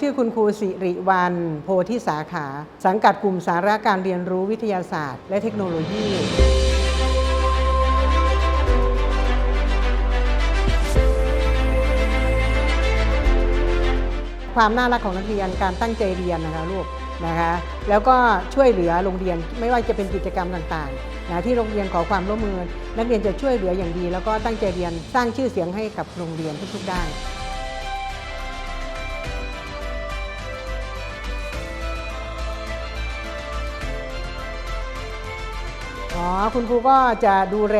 ชื่อคุณครูสิริวัน โพธิสาขา สังกัดกลุ่มสาระการเรียนรู้วิทยาศาสตร์ และเทคโนโลยีความน่ารักของนักเรียนการตั้งใจเรียนนะคะลูกนะคะแล้วก็ช่วยเหลือโรงเรียนไม่ว่าจะเป็นกิจกรรมต่างๆนะที่โรงเรียนขอความร่วมมือ นักเรียนจะช่วยเหลืออย่างดี แล้วก็ตั้งใจเรียนสร้างชื่อเสียงให้กับโรงเรียนทุกๆด้าน อ๋อคุณครูก็จะดูแล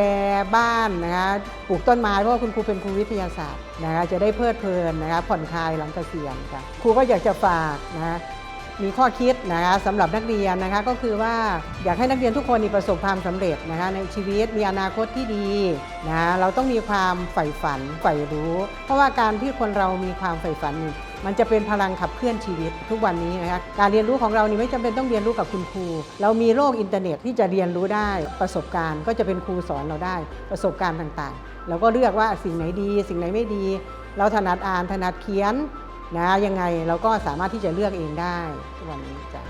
บ้านนะคะปลูกต้นไม้เพราะว่าคุณครูเป็นครูวิทยาศาสตร์นะคะจะได้เพลิดเพลินนะคะผ่อนคลายหลังเกษียณค่ะครูก็อยากจะฝากนะคะมีข้อคิดนะคะสำหรับนักเรียนนะคะก็คือว่าอยากให้นักเรียนทุกคนมีประสบความสำเร็จนะคะในชีวิตมีอนาคตที่ดีนะเราต้องมีความใฝ่ฝันใฝ่รู้ เพราะว่าการที่คนเรามีความใฝ่ฝันนี่ มันจะเป็นพลังขับเคลื่อนชีวิตทุกวันนี้นะคะการเรียนรู้ของเรานี่ไม่จำเป็นต้องเรียนรู้กับคุณครู เรามีโลกอินเทอร์เน็ตที่จะเรียนรู้ได้ ประสบการณ์ก็จะเป็นครูสอนเราได้ ประสบการณ์ต่างๆ เราก็เลือกว่าสิ่งไหนดี สิ่งไหนไม่ดี เราถนัดอ่านถนัดเขียนนะยังไงเราก็สามารถที่จะเลือกเองได้ทุกวันนี้จ้ะ